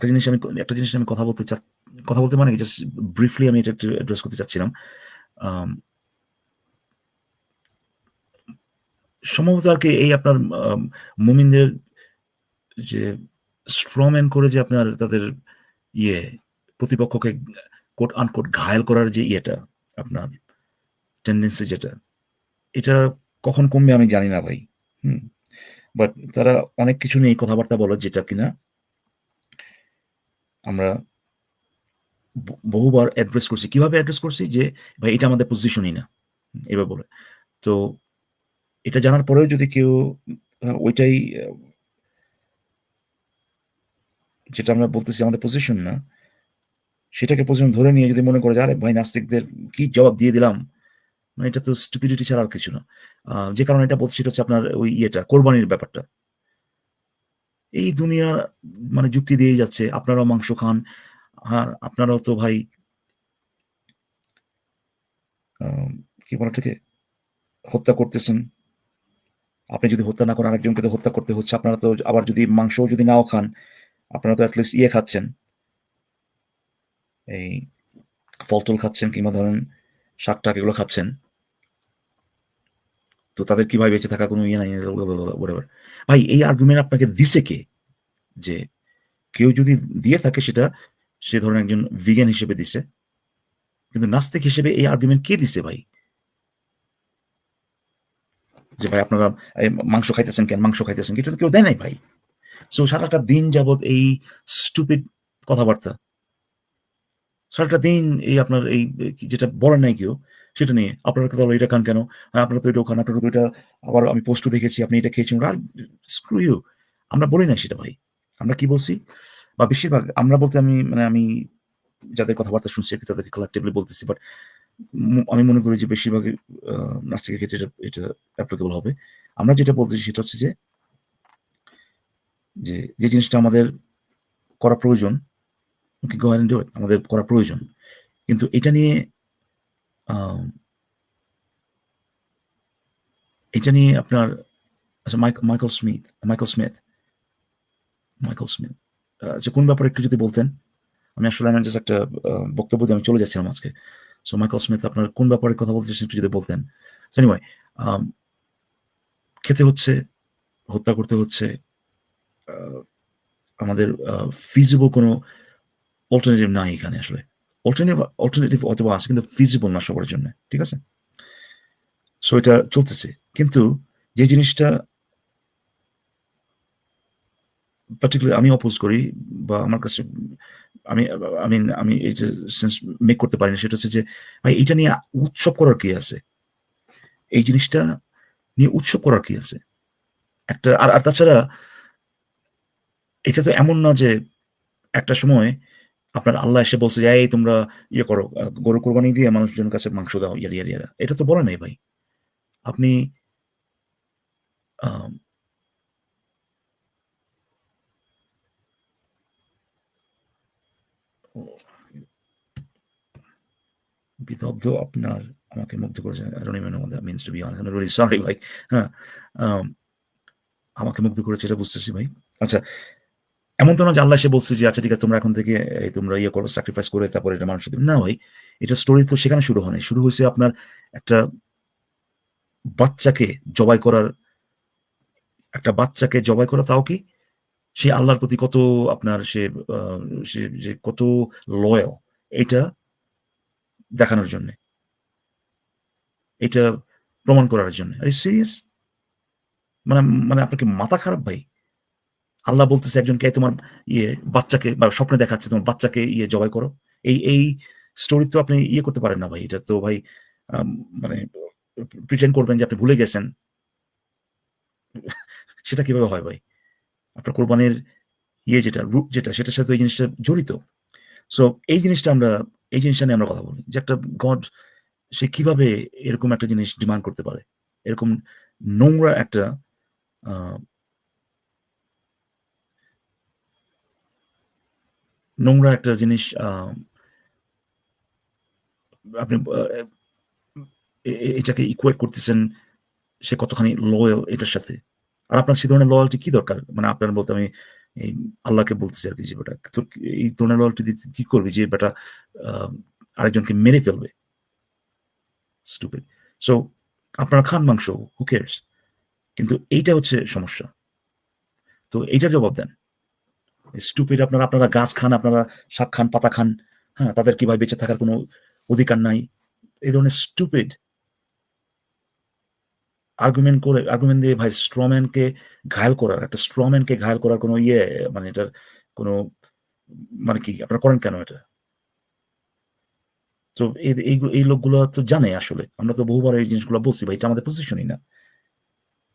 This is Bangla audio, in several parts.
একটা জিনিস আমি, একটা জিনিস আমি কথা বলতে চা, কথা বলতে মানে জাস্ট ব্রিফলি আমি এটা একটু অ্যাড্রেস করতে চাচ্ছিলাম। সম্ভবত আর কি এই আপনার মুমিনদের যে স্ট্রম্যান করে যে আপনার তাদের ইয়ে প্রতিপক্ষকে কোট আনকোট ঘায়াল করার যে ইয়েটা, আপনার টেন্ডেন্সি যেটা, এটা কখন কমবে আমি জানি না ভাই। হুম বাট তারা অনেক কিছু নিয়ে কথাবার্তা বলে যেটা কিনা আমরা বহুবার অ্যাড্রেস করছি। কীভাবে অ্যাড্রেস করছি? যে, ভাই, এটা আমাদের পজিশনই না। এবার বলে। তো এটা জানার পরেও যদি কেউ ওইটাই যেটা আমরা বলতেছি আমাদের পজিশন না, সেটাকে পজিশন ধরে নিয়ে যদি মনে করে যে, আরে ভাই, নাস্তিকদের কি জবাব দিয়ে দিলাম? মানে এটা তো স্টুপিডিটি ছাড়া আর কিছু না। যে কারণে এটা বলছি, সেটা হচ্ছে আপনার ওই ইয়েটা, কোরবানির ব্যাপারটা। এই দুনিয়া মানে যুক্তি দিয়ে যাচ্ছে। আপনারাও মাংস খান। হ্যাঁ আপনারাও তো ভাই কি বলে হত্যা করতেছেন। আপনি যদি হত্যা না করেন, আরেকজনকে তো হত্যা করতে হচ্ছে। আপনারা তো আবার যদি মাংস যদি নাও খান, আপনারা তো অ্যাটলিস্ট ইয়ে খাচ্ছেন। এই ফল টল খাচ্ছেন কিংবা ধরেন শাক টাক এগুলো খাচ্ছেন। তো তাদের কীভাবে বেঁচে থাকা কোনো ইয়ে নাই ভাই, এই আর্গুমেন্ট আপনাকে দিছে কে? যে কেউ যদি দিয়ে থাকে সেটা সে ধরেন একজন ভিগান হিসেবে দিছে, কিন্তু নাস্তিক হিসেবে এই আর্গুমেন্ট কে দিছে ভাই? যে ভাই আপনারা মাংস খাইতেছেন কেন? মাংস খাইতেছেন? এটা তো কেউ দেয় নাই ভাই। সো সারাটা দিন যাবৎ এই স্টুপিড কথাবার্তা, সারাটা দিন এই আপনার এই যেটা বলেন নাই কেউ সেটা নিয়ে। আপনারা তো এটা খান কেন? আপনারা তো এটা খান, আপনারা তো এটা আবার আমি পোস্টও দেখেছি, আপনি এটা খেয়েছেন। আর স্ক্রু ইউ আমরা বলি না সেটা ভাই। আমরা কি বলছি? বা বেশিরভাগ, আমরা বলতে আমি মানে আমি যাদের কথাবার্তা শুনছি আর তাদেরকে কালেক্টিভলি বলতেছি বাট আমি মনে করি যে বেশিরভাগ নাস্তিকের ক্ষেত্রে এটা এটা অ্যাপ্লিকেবল হবে। আমরা যেটা বলতেছি সেটা হচ্ছে যে যে যে জিনিসটা আমাদের করা প্রয়োজন আমাদের করা প্রয়োজন। কিন্তু এটা নিয়ে এটা নিয়ে আপনার আচ্ছা mike- Michael Smith Michael Smith Michael Smith আচ্ছা কোন ব্যাপারে একটু যদি বলতেন, আমি আসলে আমি জাস্ট একটা বক্তব্য দিয়ে আমি চলে যাচ্ছিলাম আজকে। সো মাইকেল স্মিথ আপনার কোন ব্যাপারে কথা বলতে একটু যদি বলতেন। সো এনিওয়ে খেতে হচ্ছে, হত্যা করতে হচ্ছে আমাদের ফিজিবল কোনো অল্টারনেটিভ নাই এখানে আসলে। অল্টারনেটিভ অল্টারনেটিভ অথবা আছে কিন্তু ফিজিবল না সবার জন্য, ঠিক আছে? সো এটা চলতেছে। কিন্তু যে জিনিসটা পার্টিকুলার আমি অপোজ করি বা আমার কাছে, আমি আমি আমি এই যে সেন্স মেক করতে পারি না, সেটা হচ্ছে যে, ভাই, এটা নিয়ে উৎসব করার কি আছে? এই জিনিসটা নিয়ে উৎসব করার কি আছে? একটা, আর আর তাছাড়া এটা তো এমন না যে একটা সময় আপনার আল্লাহ এসে বলছে এই তোমরা ইয়ে করো গরু কোরবানি দিয়ে মানুষজনের কাছে মাংস দাও ইয়ার ইয়ার এটা তো বলে নাই ভাই। আপনি বিদগ্ধ আপনার আমাকে মুগ্ধ করেছে really sorry ভাই। হ্যাঁ আম, আমাকে মুগ্ধ করেছে এটা বুঝতেছি ভাই। আচ্ছা এমন তো না যে আল্লাহ এসে বলছে যে আচ্ছা ঠিক আছে, তোমরা এখন থেকে তোমরা ইয়ে করো স্যাক্রিফাইস করে তারপরে এটা মানুষ না ভাই, এটা স্টোরি তো সেখানে শুরু হয়নি শুরু হয়েছে আপনার একটা বাচ্চাকে জবাই করার, একটা বাচ্চাকে জবাই করা তাও কি? সে আল্লাহর প্রতি কত আপনার সে সে যে কত লয়াল এটা দেখানোর জন্য। এটা প্রমাণ করার জন্য। আরে সিরিয়াস মানে মানে আপনাকে মাথা খারাপ ভাই? আল্লাহ বলতেছে একজনকে তোমার ইয়ে বাচ্চাকে বা স্বপ্নে দেখাচ্ছে, তোমার বাচ্চাকে ইয়ে জবাই করো। এই এই স্টোরি তো আপনি ইয়ে করতে পারেন না ভাই, এটা তো ভাই মানে প্রিটেন্ড করবেন যে আপনি ভুলে গেছেন। সেটা কীভাবে হয় ভাই? আপনার কোরবানির ইয়ে যেটা রূপ যেটা, সেটার সাথে এই জিনিসটা জড়িত। সো এই জিনিসটা আমরা, এই জিনিসটা নিয়ে আমরা কথা বলি, যে একটা গড সে কীভাবে এরকম একটা জিনিস ডিমান্ড করতে পারে। এরকম নোংরা একটা নোংরা একটা জিনিস আপনি এটাকে ইকুয়েট করতেছেন সে কতখানি লয়াল এটার সাথে। আর আপনার সে ধরনের লয়ালটি কি দরকার? মানে আপনার বলতে আমি এই আল্লাহকে বলতেছে আর কি যে, বেটা, তোর এই ধরনের লয়্যালটি দিতে কি করবি যে, বেটা আরেকজনকে মেরে ফেলবে? স্টুপিড সো আপনারা খান মাংস হু কেয়ার্স কিন্তু এইটা হচ্ছে সমস্যা। তো এইটার জবাব দেন। স্টুপিড আপনারা আপনারা গাছ খান, আপনারা শাক খান, পাতা খান হ্যাঁ তাদের কীভাবে বেঁচে থাকার কোনো অধিকার নাই? এই ধরনের স্টুপিড আর্গুমেন্ট করে আর্গুমেন্ট দিয়ে ভাই স্ট্রম্যানকে ঘায়াল করার, একটা স্ট্রম্যানকে ঘায়াল করার কোনো ইয়ে মানে এটার কোনো মানে কি, আপনারা করেন কেন এটা? তো এই এই লোকগুলো তো জানে আসলে, আমরা তো বহুবার এই জিনিসগুলো বলছি ভাই, এটা আমাদের পজিশনই না।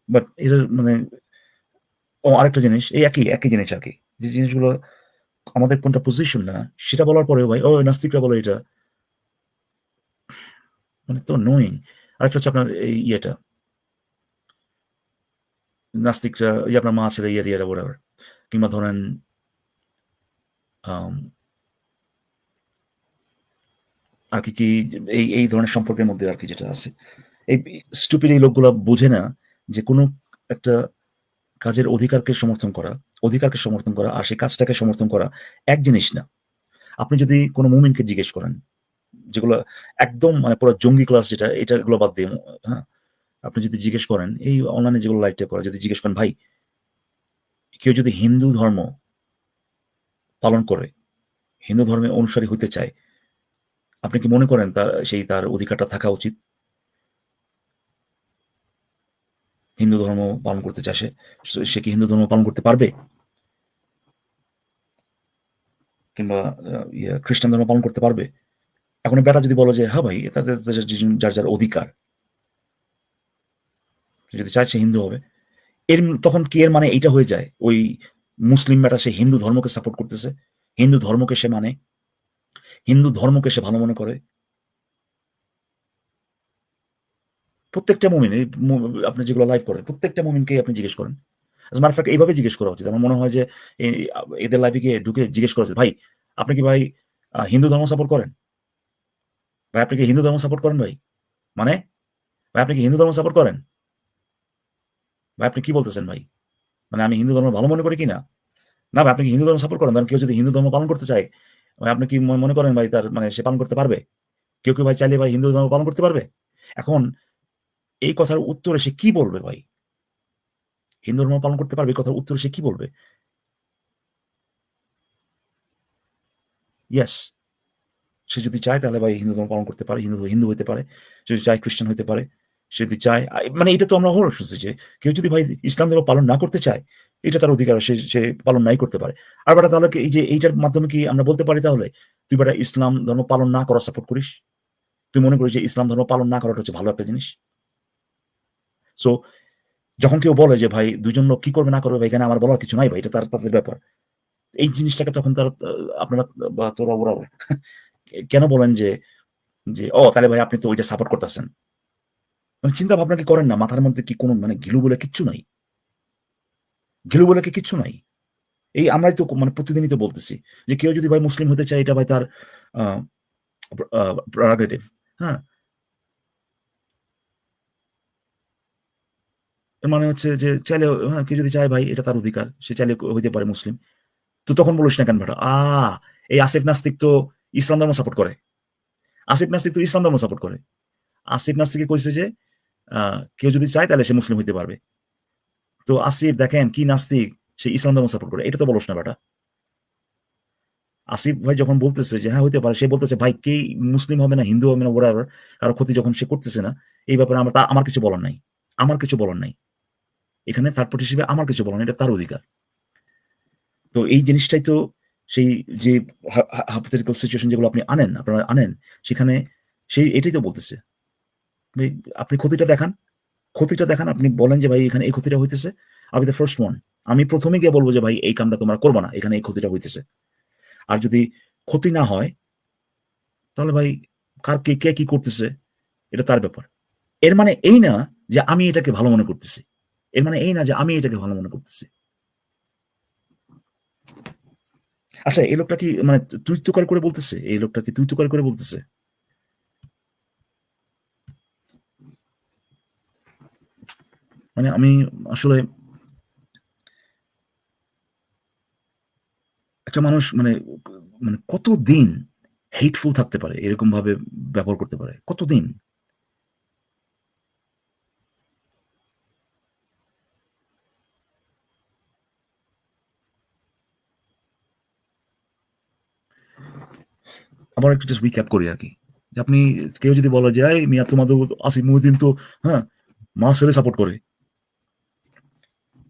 বাট এর মানে ও আরেকটা জিনিস, এই একই একই জিনিস আর কি। যে জিনিসগুলো আমাদের কোনটা পজিশন না, সেটা বলার পরেও ভাই, ও নাস্তিকরা বলে এটা। মানে তো নোয়িং আরেকটা হচ্ছে আপনার এই ইয়েটা। নাস্তিকরা ওই আপনার মা ছেলে ইয়ার ইয়ারা বরাবর কিংবা ধরেন আর কি কি, এই এই ধরনের সম্পর্কের মধ্যে আর কি যেটা আছে। এই স্টুপিড এই লোকগুলো বোঝে না যে কোনো একটা কাজের অধিকারকে সমর্থন করা অধিকারকে সমর্থন করা আর সেই কাজটাকে সমর্থন করা এক জিনিস না। আপনি যদি কোনো মুমিনকে জিজ্ঞেস করেন, যেগুলো একদম মানে পুরো জঙ্গি ক্লাস যেটা এটা এগুলো বাদ দিয়ে হ্যাঁ আপনি যদি জিজ্ঞেস করেন, এই অনলাইনে যেগুলো লাইভটা করে, যদি জিজ্ঞেস করেন, ভাই, কেউ যদি হিন্দু ধর্ম পালন করে, হিন্দু ধর্মে অনুসারী হতে চায়, আপনি কি মনে করেন তার, সেই তার অধিকারটা থাকা উচিত? হিন্দু ধর্ম পালন করতে চায় সে কি হিন্দু ধর্ম পালন করতে পারবে? কিংবা ইয়ে খ্রিস্টান ধর্ম পালন করতে পারবে। এখন বেটা যদি বলো যে হ্যাঁ ভাই তাদের যার যার অধিকার যদি সে হিন্দু হবে। এর তখন কি এর মানে এইটা হয়ে যায়? ওই মুসলিম বেটা সে হিন্দু ধর্মকে সাপোর্ট করতেছে। হিন্দু ধর্মকে সে মানে? হিন্দু ধর্মকে সে ভালো মনে করে? প্রত্যেকটা মুমিন আপনি যেগুলো লাইভ করেন, প্রত্যেকটা মুমিনকে আপনি জিজ্ঞেস করেন। মারফাক এইভাবে জিজ্ঞেস করা উচিত। আমার মনে হয় যে এদের লাইফে ঢুকে জিজ্ঞেস করা উচিত, ভাই, আপনি কি ভাই হিন্দু ধর্ম সাপোর্ট করেন? ভাই, আপনি কি হিন্দু ধর্ম সাপোর্ট করেন ভাই? মানে? ভাই, আপনি কি হিন্দু ধর্ম সাপোর্ট করেন? ভাই, আপনি কি বলতেছেন ভাই? মানে আমি হিন্দু ধর্ম ভালো মনে করি কিনা? না ভাই, আপনি কি হিন্দু ধর্ম সাপোর্ট করেন? কেউ যদি হিন্দু ধর্ম পালন করতে চায়, ভাই, আপনি কি মনে করেন ভাই তার মানে সে পালন করতে পারবে? কেউ কেউ ভাই চাইলে ভাই হিন্দু ধর্ম পালন করতে পারবে? এখন এই কথার উত্তরে সে কি বলবে ভাই? হিন্দু ধর্ম পালন করতে পারবে? কথার উত্তরে সে কি বলবে? ইয়াস সে যদি চায় তাহলে ভাই হিন্দু ধর্ম পালন করতে পারে, হিন্দু হিন্দু হইতে পারে। সে যদি চায় খ্রিস্টান হইতে পারে, সে যদি চায় মানে এটা তো আমরা হর শুনছি যে কেউ যদি ভাই ইসলাম ধর্ম পালন না করতে চায়, এটা তার অধিকার, সে সে পালন নাই করতে পারে। আর বেটা তাহলে এই যে এইটার মাধ্যমে কি আমরা বলতে পারি তাহলে? তুই বেটা ইসলাম ধর্ম পালন না করা সাপোর্ট করিস? তুই মনে করিস যে ইসলাম ধর্ম পালন না করাটা হচ্ছে ভালো একটা জিনিস? সো যখন কেউ বলে যে, ভাই দুজন লোক কি করবে, না করবে এখানে আমার বলার কিছু নাই, ভাই, এটা তার, তাদের ব্যাপার। এই জিনিসটাকে তখন তার, আপনারা বা তোরা, ওরা কেন বলেন যে যে, ও, তাহলে ভাই, আপনি তো ওইটা সাপোর্ট করতেছেন। মানে চিন্তা ভাবনা কি করেন না, মাথার মধ্যে কি কোনো মানে ঘিলু বলে কিচ্ছু নাই? ঘিলু বলে কি কিচ্ছু নাই? এই আমরাই তো মানে প্রতিদিনই তো বলতেছি যে, কেউ যদি ভাই মুসলিম হতে চায়, এটা ভাই তার প্রাগেটিভ হ্যাঁ? মানে হচ্ছে যে চাইলে হ্যাঁ কেউ যদি চায়, ভাই, এটা তার অধিকার, সে চাইলে হইতে পারে মুসলিম। তো তখন বলিস না কেন ভাটা আ, এই আসিফ নাস্তিক তো ইসলাম ধর্ম সাপোর্ট করে। আসিফ নাস্তিক তো ইসলাম ধর্ম সাপোর্ট করে। আসিফ নাস্তিকে কইছে যে কেউ যদি চায়, তাহলে সে মুসলিম হইতে পারবে। তো আসিফ, দেখেন কি নাস্তিক, সে ইসলাম ধর্ম সাপোর্ট করে। এটা তো বলস না বেটা। আসিফ ভাই যখন বলতেছে যে হ্যাঁ হইতে পারে। সে বলতেছে, ভাই কে মুসলিম হবে না, হিন্দু হবে না ওরা কারও ক্ষতি যখন সে করতেছে না, এই ব্যাপারে আমার তা, আমার কিছু বলার নাই। আমার কিছু বলার নাই। এখানে থার্ড পার্টি হিসেবে আমার কিছু বলার এটা তার অধিকার। তো এই জিনিসটাই তো সেই যে হাইপোথেটিক্যাল সিচুয়েশন যেগুলো আপনি আনেন, আপনারা আনেন, সেখানে সেই এটাই তো বলতেছে। আপনি ক্ষতিটা দেখান ক্ষতিটা দেখান, আপনি বলেন যে ভাই এখানে এই ক্ষতিটা হইতেছে আমি দ্য ফার্স্ট ওয়ান আমি প্রথমে গিয়ে বলব যে ভাই এই কামটা তোমরা করব না, এখানে এই ক্ষতিটা হইতেছে। আর যদি ক্ষতি না হয়, তাহলে ভাই কার কে কে কি করতেছে, এটা তার ব্যাপার। এর মানে এই না যে আমি এটাকে ভালো মনে করতেছি। এর মানে এই না যে আমি এটাকে ভালো মনে করতেছি। আচ্ছা এই লোকটা কি মানে তুই তো করে বলতেছে? এই লোকটা কি তুই তো করে বলতেছে? মানে আমি আসলে একটা মানুষ মানে মানে কতদিন হেটফুল থাকতে পারে এরকম ভাবে ব্যবহার করতে পারে? কতদিন? আবার একটু জাস্ট রিক্যাপ করি আর কি আপনি কেউ যদি বলা যায় মিয়া তোমাদের আসিফ মহিউদ্দিন তো হ্যাঁ মা ছেলে সাপোর্ট করে।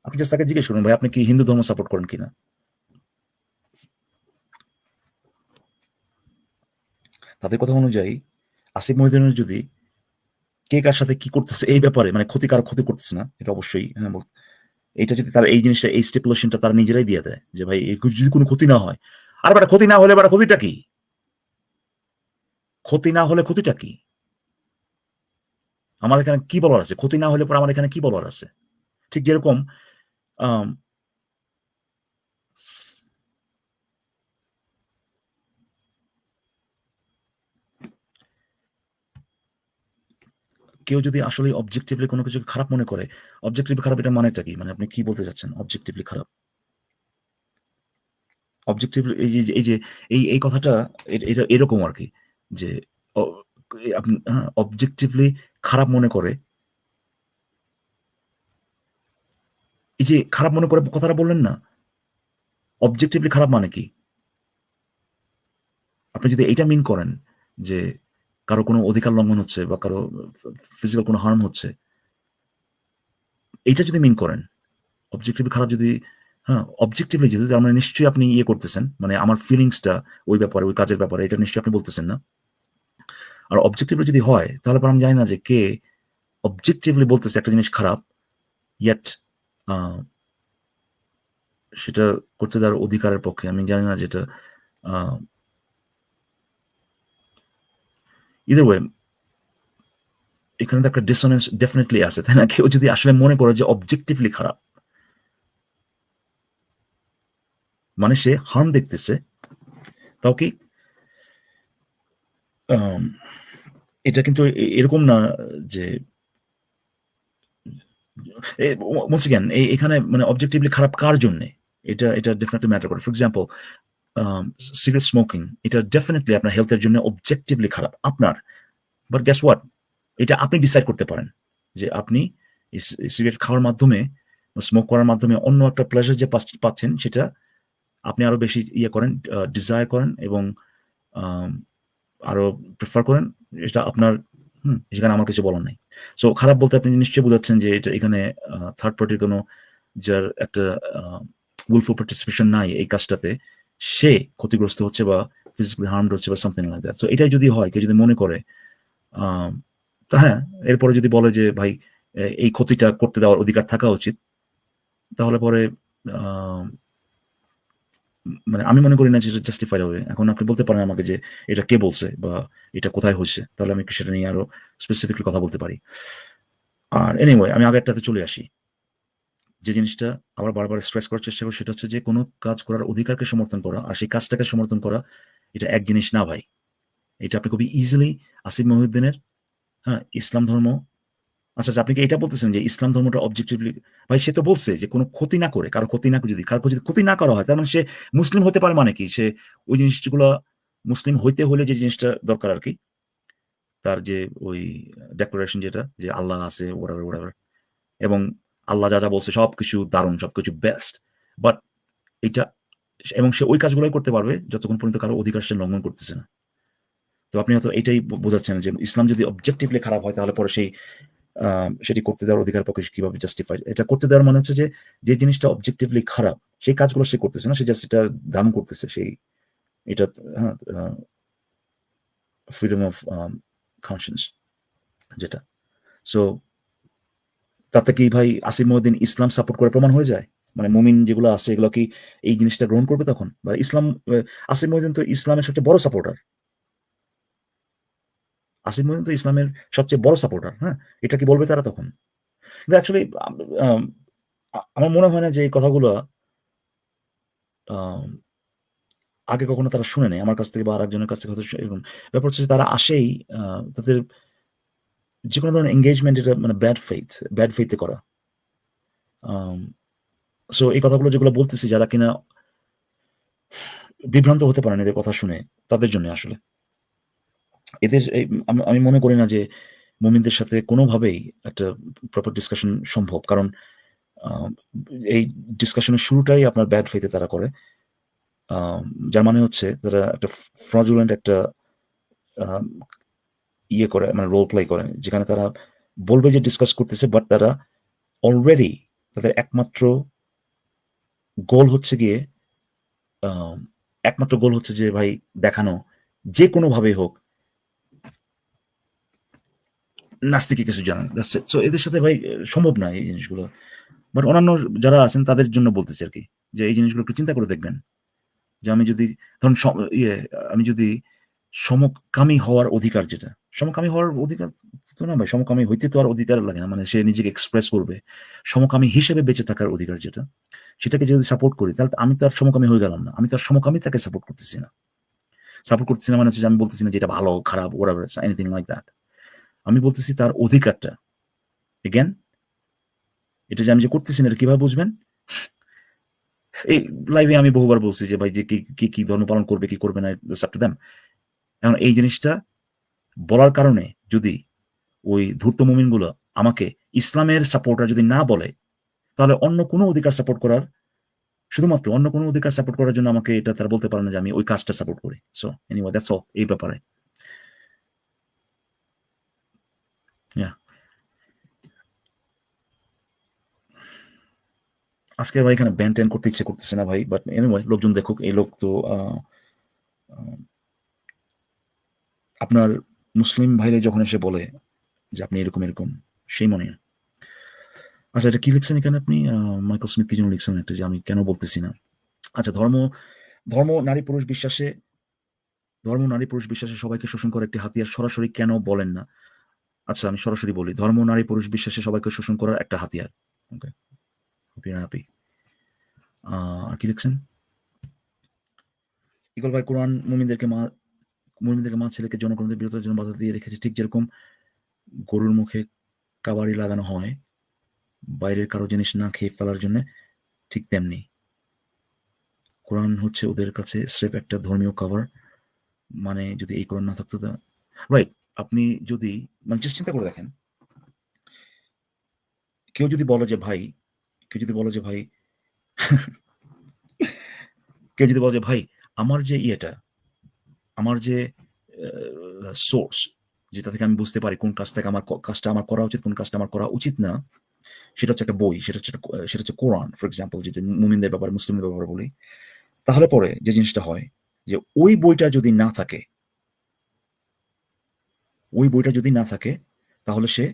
আপনি জাস্ট তাকে জিজ্ঞেস করুন, ভাই, আপনি কি হিন্দু ধর্ম সাপোর্ট করেন কিনা? তাদের কথা অনুযায়ী, আসিফ মহিউদ্দিনের যদি কে কার সাথে কি করতেছে এই ব্যাপারে মানে ক্ষতি কার ক্ষতি করতেছে না, এটা অবশ্যই হ্যাঁ এটা যদি তার এই জিনিসটা, এই স্টেপুলেশনটা তারা নিজেরাই দিয়ে দেয়, যে ভাই যদি কোনো ক্ষতি না হয়, আর ক্ষতি না হলে ক্ষতিটা কি? ক্ষতি না হলে ক্ষতিটা কি? আমার এখানে কি বলার আছে? ক্ষতি না হলে পর আমার এখানে কি বলার আছে? ঠিক যেরকম কেউ যদি আসলে অবজেক্টিভলি কোনো কিছু খারাপ মনে করে অবজেক্টিভলি খারাপ এটা মানেটা কি? মানে আপনি কি বলতে চাচ্ছেন? অবজেক্টিভলি খারাপ? অবজেক্টিভলি এই যে এই যে, এই এই কথাটা এটা এরকম আর কি। যে অবজেক্টিভলি খারাপ মনে করে। এই যে, খারাপ মনে করে কথাটা বললেন না? অবজেক্টিভলি খারাপ মানে কি? আপনি যদি এটা মিন করেন যে, কারও কোনো অধিকার লঙ্ঘন হচ্ছে বা কারও ফিজিক্যাল কোনো হার্ম হচ্ছে, এইটা যদি মিন করেন অবজেক্টিভলি খারাপ যদি হ্যাঁ অবজেক্টিভলি যদি তার মানে নিশ্চয়ই আপনি ইয়ে করতেছেন মানে আমার ফিলিংসটা ওই ব্যাপারে, ওই কাজের ব্যাপারে, এটা নিশ্চয়ই আপনি বলতেছেন না। আর অবজেক্টিভলি যদি হয়, তাহলে আমি জানি না যে কে অবজেক্টিভলি বলতেছে একটা জিনিস খারাপ ইয়াট সেটা করতে দেওয়ার অধিকারের পক্ষে। আমি জানি না যেটা ইদার ওয়ে এখানে তো একটা ডিসোনেন্স ডেফিনেটলি আছে, তাই না? কেউ যদি আসলে মনে করে যে অবজেক্টিভলি খারাপ মানে সে হার্ম দেখতেছে। তাও কি? এটা কিন্তু এরকম না যে এখানে মানে অবজেক্টিভলি খারাপ কার জন্য? এটা এটা ডেফিনেটলি ম্যাটার করে। ফর এক্সাম্পল সিগারেট স্মোকিং এটা ডেফিনেটলি আপনার হেলথের জন্য অবজেক্টিভলি খারাপ, আপনার। বাট গ্যাস হোয়াট এটা আপনি ডিসাইড করতে পারেন যে আপনি সিগারেট খাওয়ার মাধ্যমে স্মোক করার মাধ্যমে অন্য একটা প্লেজার যে পাচ্ছেন, সেটা আপনি আরও বেশি ইয়ে করেন ডিজায়ার করেন এবং আরও প্রেফার করেন এটা আপনার, হুম সেখানে আমার কিছু বলার নেই। সো খারাপ বলতে আপনি নিশ্চয়ই বোঝাচ্ছেন যে এটা এখানে থার্ড পার্টির কোনো, যার একটা উইলফুল পার্টিসিপেশন নাই এই কাজটাতে, সে ক্ষতিগ্রস্ত হচ্ছে বা ফিজিক্যালি হার্মড হচ্ছে বা সামথিং লাইক দ্যাট সো এটাই যদি হয়, কেউ যদি মনে করে তা হ্যাঁ এরপরে যদি বলে যে, ভাই এই ক্ষতিটা করতে দেওয়ার অধিকার থাকা উচিত, তাহলে পরে মানে আমি মনে করি না যে জাস্টিফাই হবে। এখন আপনি বলতে পারেন আমাকে যে এটা কে বলছে বা এটা কোথায় হয়েছে, তাহলে আমি সেটা নিয়ে আরও স্পেসিফিকলি কথা বলতে পারি। আর এনিওয়ে আমি আগেরটাতে চলে আসি। যে জিনিসটা আবার বারবার স্ট্রেস করার চেষ্টা করি, সেটা হচ্ছে যে কোনো কাজ করার অধিকারকে সমর্থন করা আর সেই কাজটাকে সমর্থন করা, এটা এক জিনিস না ভাই। এটা আপনি খুবই ইজিলি আসিফ মহিউদ্দিনের হ্যাঁ ইসলাম ধর্ম আচ্ছা আচ্ছা আপনি কি এটা বলতেছেন যে ইসলাম ধর্মটা অবজেক্টিভলি ভাই, সে তো বলছে যে কোনো ক্ষতি না করে, কারও ক্ষতি না করে যদি, কারও যদি ক্ষতি না করা হয়, তার মানে সে মুসলিম হতে পারে মানে কি? সে ওই জিনিসগুলো মুসলিম হইতে হলে যে জিনিসটা দরকার আর কি, তার যে ওই ডেক্লারেশন যেটা, যে আল্লাহ আছে ওরাভার ওরাভার এবং আল্লাহ যা যা বলছে সব কিছু দারুণ, সবকিছু বেস্ট বাট এটা এবং সে ওই কাজগুলোই করতে পারবে যতক্ষণ পর্যন্ত কারও অধিকার সে লঙ্ঘন করতেছে না। তো আপনি হয়তো এটাই বোঝাচ্ছেন যে ইসলাম যদি অবজেক্টিভলি খারাপ হয় তাহলে পরে সেই সেটি করতে দেওয়ার অধিকার পক্ষে কীভাবে জাস্টিফাই এটা করতে দেওয়ার মানে হচ্ছে যে জিনিসটা অবজেক্টিভলি খারাপ সেই কাজগুলো সে করতেছে না, সে জাস্ট এটা দাম করতেছে, সেই এটা ফ্রিডম অফ কনসিয়েন্স যেটা। সো তাতে কি ভাই আসিম ইসলাম সাপোর্ট করে প্রমাণ হয়ে যায়? মানে মুমিন যেগুলো আছে, এগুলো কি এই জিনিসটা গ্রহণ করবে তখন? বা ইসলাম আসিম মহিদিন তো ইসলামের সবচেয়ে বড় সাপোর্টার আসিফ মহিউদ্দিন তো ইসলামের সবচেয়ে বড় সাপোর্টার হ্যাঁ? এটা কি বলবে তারা তখন? কিন্তু অ্যাকচুয়ালি আমার মনে হয় না যে এই কথাগুলো আগে কখনো তারা শুনে নেই আমার কাছ থেকে বা আরেকজনের কাছ থেকে হয়তো এরকম ব্যাপার হচ্ছে তারা আসেই তাদের যে কোনো ধরনের এঙ্গেজমেন্ট এটা মানে ব্যাড ফেইথ ব্যাড ফেইথে করা। সো এই কথাগুলো যেগুলো বলতেছি, যারা কিনা বিভ্রান্ত হতে পারেন এদের কথা শুনে, তাদের জন্য আসলে। এদের আমি মনে করি না যে মুমিনদের সাথে কোনোভাবেই একটা প্রপার ডিসকাশন সম্ভব। কারণ এই ডিসকাশনের শুরুটাই আপনার ব্যাড ফেতে তারা করে। যার মানে হচ্ছে তারা একটা ফ্রজুলেন্ট একটা ইয়ে করে মানে রোল প্লে করে। যেখানে তারা বলবে যে ডিসকাস করতেছে বাট তারা অলরেডি তাদের একমাত্র গোল হচ্ছে গিয়ে একমাত্র গোল হচ্ছে যে ভাই দেখানো। যে কোনোভাবেই হোক নাস্তিকে কিছু জানেন সো এদের সাথে ভাই, সম্ভব না এই জিনিসগুলো। বাট অন্যান্য যারা আছেন, তাদের জন্য বলতেছি আর কি, যে এই জিনিসগুলো একটু চিন্তা করে দেখবেন। যে আমি যদি, ধরুন ইয়ে আমি যদি সমকামী হওয়ার অধিকার যেটা, সমকামী হওয়ার অধিকার তো না ভাই, সমকামী হইতে তো আর অধিকার লাগে না। মানে সে নিজেকে এক্সপ্রেস করবে। সমকামী হিসেবে বেঁচে থাকার অধিকার যেটা, সেটাকে যদি সাপোর্ট করি, তাহলে আমি তো আর সমকামী হয়ে গেলাম না। আমি তো আর সমকামী তাকে সাপোর্ট করতেছি না। সাপোর্ট করতেছি না মানে হচ্ছে আমি বলতেছি না যেটা ভালো, খারাপ ওরা এনিথিং লাইক দ্যাট আমি বলতেছি তার অধিকারটা। এগেন এটা যে আমি যে করতেছি না কীভাবে বুঝবেন? এই লাইভে আমি বহুবার বলছি যে, ভাই, যে কি কি ধর্ম পালন করবে, কি করবে না দেম এখন এই জিনিসটা বলার কারণে যদি ওই ধূর্ত মুমিনগুলো আমাকে ইসলামের সাপোর্টার যদি না বলে, তাহলে অন্য কোনো অধিকার সাপোর্ট করার, শুধুমাত্র অন্য কোনো অধিকার সাপোর্ট করার জন্য আমাকে এটা তারা বলতে পারে না যে আমি ওই কাজটা সাপোর্ট করি। সো এনিওয়ে দ্যাটস অল এই ব্যাপারে। আজকে ভাই এখানে ব্যান ট্যান করতে ইচ্ছে করতেছে না ভাই বাট এনিওয়ে লোকজন দেখুক, এই লোক তো আপনার মুসলিম ভাইরা যখন এসে বলে যে আপনি এরকম এরকম, সেই মনে। আচ্ছা এটা কি লিখছেন এখানে আপনি? মাইকেল স্মিথ কি জন্য লিখছেন একটা যে আমি কেন বলতেছি না? আচ্ছা ধর্ম ধর্ম, নারী, পুরুষ বিশ্বাসে, ধর্ম, নারী, পুরুষ বিশ্বাসে সবাইকে শোষণ করে একটি হাতিয়ার সরাসরি কেন বলেন না? আচ্ছা আমি সরাসরি বলি। ধর্ম, নারী, পুরুষ বিশ্বাসে সবাইকে শোষণ করার একটা হাতিয়ার। ওকে হ্যাপি আর কি লিখছেন ইকল ভাই, কোরআন মুমিনদেরকে মা মুমিনদেরকে মা ছেলেকে জনগণদের বিরতির জন্য বাধা দিয়ে রেখেছে। ঠিক যেরকম গরুর মুখে কাবাড়ি লাগানো হয়, বাইরের কারও জিনিস না খেয়ে ফেলার জন্য ঠিক তেমনি। কোরআন হচ্ছে ওদের কাছে স্রেফ একটা ধর্মীয় কাভার মানে যদি এই কোরআন না থাকতো রাইট আপনি যদি মানে চিন্তা করে দেখেন, কেউ যদি বলে যে, ভাই কেউ যদি বলে যে, ভাই, কেউ যদি বলে যে, ভাই, আমার যে ইয়েটা, আমার যে সোর্স যেটা থেকে আমি বুঝতে পারি কোন কাজ থেকে আমার কাজটা আমার করা উচিত, কোন কাজটা আমার করা উচিত না, সেটা হচ্ছে একটা বই, সেটা হচ্ছে সেটা হচ্ছে কোরআন ফর এক্সাম্পল যেটা মুমিনদের ব্যাপারে, মুসলিমদের ব্যাপারে বলি, তাহলে পরে যে জিনিসটা হয় যে, ওই বইটা যদি না থাকে, ওই বইটা যদি না থাকে, তাহলে সে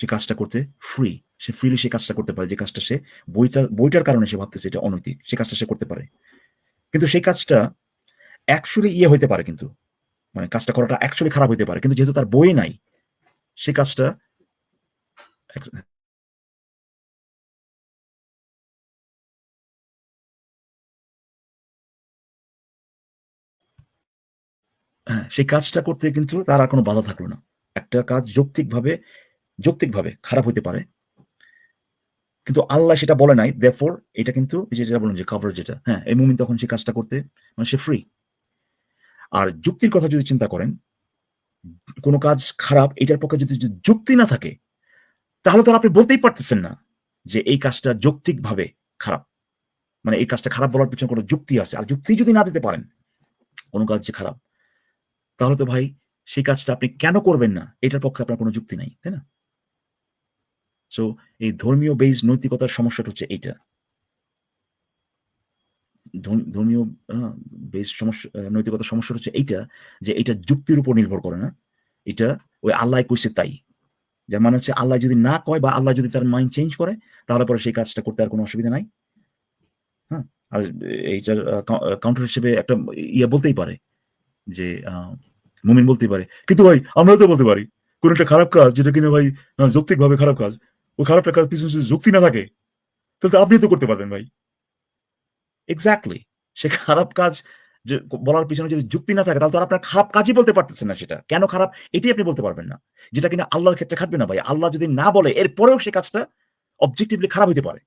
সে কাজটা করতে ফ্রি সে ফ্রিলি সে কাজটা করতে পারে। যে কাজটা সে বইটার বইটার কারণে সে ভাবতেছে এটা অনৈতিক, সে কাজটা সে করতে পারে। কিন্তু সেই কাজটা অ্যাকচুয়ালি ইয়ে হইতে পারে কিন্তু। মানে কাজটা করাটা অ্যাকচুয়ালি খারাপ হইতে পারে। কিন্তু যেহেতু তার বই নাই, সে কাজটা হ্যাঁ সেই কাজটা করতে কিন্তু তার আর কোনো বাধা থাকল না। একটা কাজ যৌক্তিকভাবে যৌক্তিকভাবে খারাপ হইতে পারে। কিন্তু আল্লাহ সেটা বলে নাই দেফোর এটা কিন্তু যেটা বলেন যে কভার যেটা হ্যাঁ এই মুমিন তখন সে কাজটা করতে মানে সে ফ্রি আর যুক্তির কথা যদি চিন্তা করেন, কোনো কাজ খারাপ, এটার পক্ষে যদি যুক্তি না থাকে, তাহলে তো আপনি বলতেই পারতেছেন না যে এই কাজটা যৌক্তিকভাবে খারাপ। মানে এই কাজটা খারাপ বলার পিছনে কোনো যুক্তি আছে। আর যুক্তি যদি না দিতে পারেন, কোনো কাজ যে খারাপ, তাহলে তো ভাই সেই কাজটা আপনি কেন করবেন না? এটার পক্ষে আপনার কোনো যুক্তি নাই, তাই না? সো এই ধর্মীয় বেজ নৈতিকতার সমস্যাটা হচ্ছে এইটা। ধর্মীয় বেজ সমস্যা নৈতিকতার সমস্যাটা হচ্ছে এইটা যে এটা যুক্তির উপর নির্ভর করে না। এটা ওই আল্লাহ কইছে তাই। যার মানে হচ্ছে আল্লাহ যদি না কয় বা আল্লাহ যদি তার মাইন্ড চেঞ্জ করে, তাহলে পরে সেই কাজটা করতে আর কোনো অসুবিধা নাই। হ্যাঁ? আর এইটার কাউন্টার হিসেবে একটা ইয়ে বলতেই পারে যে মুমিন বলতেই পারে, কিন্তু ভাই আমরা তো বলতে পারি। কোন একটা খারাপ কাজ, যেটা কিনা ভাই যৌক্তিক ভাবে খারাপ কাজ ওই খারাপ টাকার পিছনে যদি যুক্তি না থাকে তাহলে আপনি তো করতে পারবেন ভাই। এক্স্যাক্টলি সে খারাপ কাজ যে বলার পিছনে যদি যুক্তি না থাকে তাহলে তো আপনার খারাপ কাজই বলতে পারতেছেন না সেটা। কেন খারাপ? এটি আপনি বলতে পারবেন না। যেটা কিনা আল্লাহর ক্ষেত্রে খাটবে না ভাই। আল্লাহ যদি না বলে এরপরেও সে কাজটা অবজেক্টিভলি খারাপ হতে পারে।